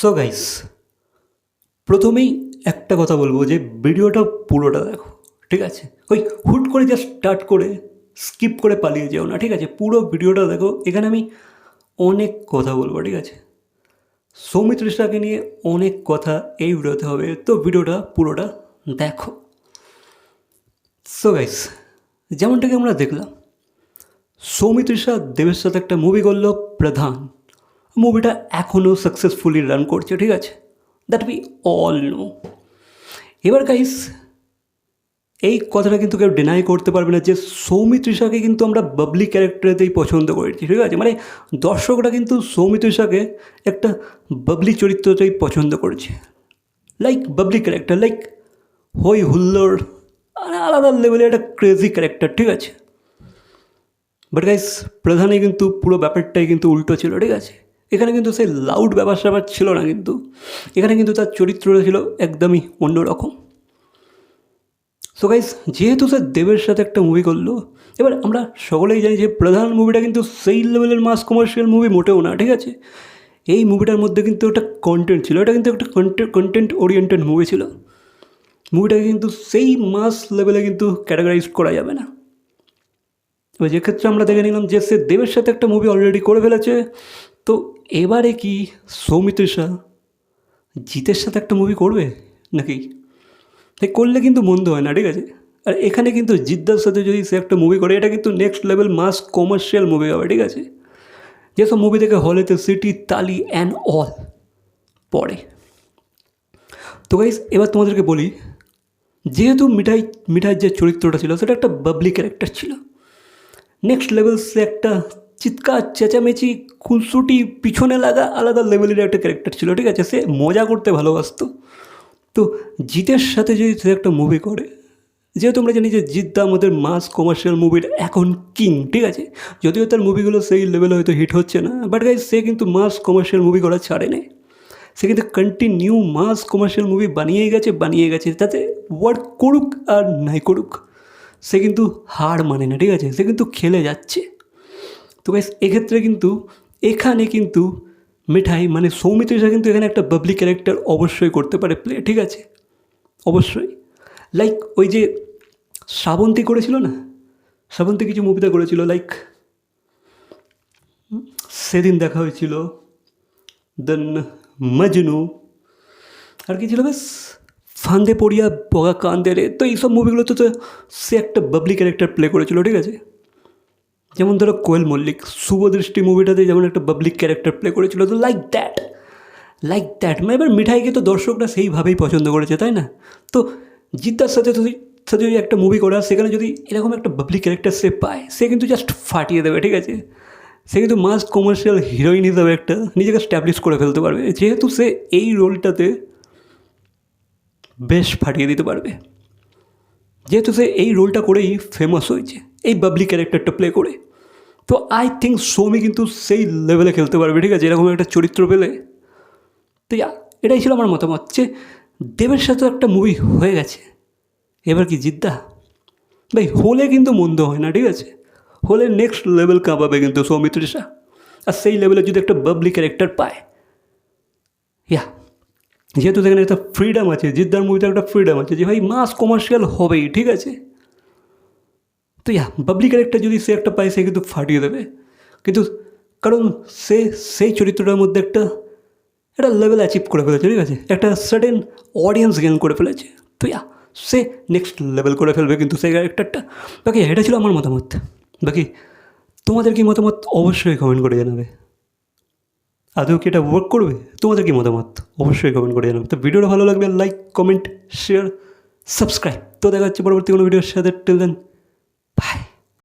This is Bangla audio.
সো গাইস প্রথমেই একটা কথা বলব যে ভিডিওটা পুরোটা দেখো, ঠিক আছে? ওই হুট করে জাস্ট স্টার্ট করে স্কিপ করে পালিয়ে যেও না, ঠিক আছে? পুরো ভিডিওটা দেখো, এখানে আমি অনেক কথা বলব, ঠিক আছে? সৌমিত্র সৌমিত্রিষাকে নিয়ে অনেক কথা এই ভিডিওতে হবে, তো ভিডিওটা পুরোটা দেখো। সো গাইস যেমনটাকে আমরা দেখলাম, সৌমিত্রিষা দেবের সাথে একটা মুভি করল প্রধান। মুভিটা এখনও সাকসেসফুলি রান করছে, ঠিক আছে? দ্যাট উই অল নো এবার গাইস এই কথাটা কিন্তু কেউ ডিনাই করতে পারবে না যে সৌমিত্রিষাকে কিন্তু আমরা বাবলি ক্যারেক্টারেতেই পছন্দ করেছি, ঠিক আছে? মানে দর্শকরা কিন্তু সৌমিত্রিষাকে একটা বাবলি চরিত্রতেই পছন্দ করেছে। লাইক বাবলি ক্যারেক্টার লাইক হই হুল্লোড় মানে আলাদা লেভেলের একটা ক্রেজি ক্যারেক্টার ঠিক আছে? বাট গাইস প্রধানে কিন্তু পুরো ব্যাপারটাই কিন্তু উল্টো ছিল, ঠিক আছে? এখানে কিন্তু সেই লাউড ব্যাপার স্যাপার ছিল না কিন্তু। এখানে কিন্তু তার চরিত্রটা ছিল একদমই অন্যরকম। সো গাইস যেহেতু স্যার দেবের সাথে একটা মুভি করল, এবার আমরা সকলেই জানি যে প্রধান মুভিটা কিন্তু সেই লেভেলের মাস কমার্শিয়াল মুভি মোটেও না, ঠিক আছে? এই মুভিটার মধ্যে কিন্তু একটা কন্টেন্ট ছিল, এটা কিন্তু একটা কন্টেন্ট কন্টেন্ট ওরিয়েন্টেড মুভি ছিল। মুভিটাকে কিন্তু সেই মাস লেভেলে কিন্তু ক্যাটাগরাইজ করা যাবে না। এবার যেক্ষেত্রে আমরা দেখে নিলাম যে সে দেবের সাথে একটা মুভি অলরেডি করে ফেলেছে, তো এবারে কি সৌমিত্রিষা জিতের সাথে একটা মুভি করবে নাকি? করলে কিন্তু মন্দ হয় না, ঠিক আছে? আর এখানে কিন্তু জিদ্দার সাথে যদি সে একটা মুভি করে, এটা কিন্তু next level mass commercial movie হবে, ঠিক আছে? যেসব মুভি থেকে হলেতে সিটি তালি অ্যান্ড অল পড়ে। তো গাইস এবার তোমাদেরকে বলি, যেহেতু মিঠাই, মিঠাইয়ের যে চরিত্রটা ছিল, সেটা একটা বাবলি ক্যারেক্টার ছিল। নেক্সট লেভেল সে একটা চিৎকার, চেঁচামেচি, খুনসুটি, পিছনে লাগা আলাদা লেভেলের একটা ক্যারেক্টার ছিল, ঠিক আছে? সে মজা করতে ভালোবাসতো। তো জিতের সাথে যদি সে একটা মুভি করে, যেহেতু আমরা জানি যে জিদ্দা আমাদের মাস কমার্শিয়াল মুভির এখন কিং ঠিক আছে? যদিও তার মুভিগুলো সেই লেভেলে হয়তো হিট হচ্ছে না বাট গাইজ সে কিন্তু মাস কমার্শিয়াল মুভি করা ছাড়ে নেই সে কিন্তু কন্টিনিউ মাস কমার্শিয়াল মুভি বানিয়ে গেছে বানিয়ে গেছে, তাতে ওয়ার্ক করুক আর নাই করুক, সে কিন্তু হার মানে না, ঠিক আছে? সে কিন্তু খেলে যাচ্ছে। তো গাইস এক্ষেত্রে কিন্তু এখানে কিন্তু মিঠাই মানে সৌমিত্রিষা কিন্তু এখানে একটা বাবলি ক্যারেক্টার অবশ্যই করতে পারে প্লে ঠিক আছে? অবশ্যই। লাইক ওই যে শ্রাবন্তী করেছিল না? শ্রাবন্তী কিছু মুভিতে করেছিল লাইক সেদিন দেখা হয়েছিল দেন মজনু। আর কি ছিল বেশ ফান্দে পড়িয়া বগা কান্দে রে তো এইসব মুভিগুলোতে তো সে একটা বাবলি ক্যারেক্টার প্লে করেছিল, ঠিক আছে? যেমন ধরো কোয়েল মল্লিক শুভদৃষ্টি মুভিটাতে যেমন একটা পাবলিক ক্যারেক্টার প্লে করেছিল, তো লাইক দ্যাট লাইক দ্যাট মানে এবার মিঠাইকে তো দর্শকরা সেইভাবেই পছন্দ করেছে, তাই না? তো জিতার সাথে যদি সাথে যদি একটা মুভি করা, সেখানে যদি এরকম একটা পাবলিক ক্যারেক্টার সে পায়, সে কিন্তু জাস্ট ফাটিয়ে দেবে, ঠিক আছে? সে কিন্তু মাস কমার্শিয়াল হিরোইন হিসাবে একটা নিজেকে স্ট্যাবলিশ করে ফেলতে পারবে, যেহেতু সে এই রোলটাতে বেশ ফাটিয়ে দিতে পারবে। যেহেতু সে এই রোলটা করেই ফেমাস হয়েছে। এই বাবলি ক্যারেক্টারটা প্লে করে। তো আই থিঙ্ক সৌমি কিন্তু সেই লেভেলে খেলতে পারবে, ঠিক আছে? এরকম একটা চরিত্র পেলে। তো এটাই ছিল আমার মতামত যে দেবের সাথে একটা মুভি হয়ে গেছে। এবার কি জিদ্দা? ভাই, হলে কিন্তু মন্দ হয় না, ঠিক আছে? হলে নেক্সট লেভেল কাঁপাবে কিন্তু সৌমিত্রিষা আর সেই লেভেলে যদি একটা বাবলি ক্যারেক্টার পায়। ইয়া, যেহেতু সেখানে একটা ফ্রিডম আছে, জিদ্দার মুভিতে একটা ফ্রিডম আছে যে, ভাই মাস কমার্শিয়াল হবেই, ঠিক আছে? তো ইয়া বাবলি ক্যারেক্টার যদি সে একটা পায়, সে কিন্তু ফাটিয়ে দেবে। কিন্তু কারণ সে, সেই চরিত্রটার মধ্যে একটা একটা লেভেল অ্যাচিভ করে ফেলেছে, ঠিক আছে? একটা সার্টেন অডিয়েন্স গেন করে ফেলেছে। তো ইয়া, সে নেক্সট লেভেল করে ফেলবে, কিন্তু সেই ক্যারেক্টারটা বাকি এটা ছিল আমার মতামত। বাকি তোমাদের কি মতামত? অবশ্যই কমেন্ট করে জানাবে। আদৌ কি এটা ওয়ার্ক করবে? তোমাদের কি মতামত? অবশ্যই কমেন্ট করে জানাবে। তো ভিডিওটা ভালো লাগবে লাইক কমেন্ট শেয়ার সাবস্ক্রাইব তো দেখা যাচ্ছে পরবর্তী কোনো ভিডিওর সাথে। Till then は。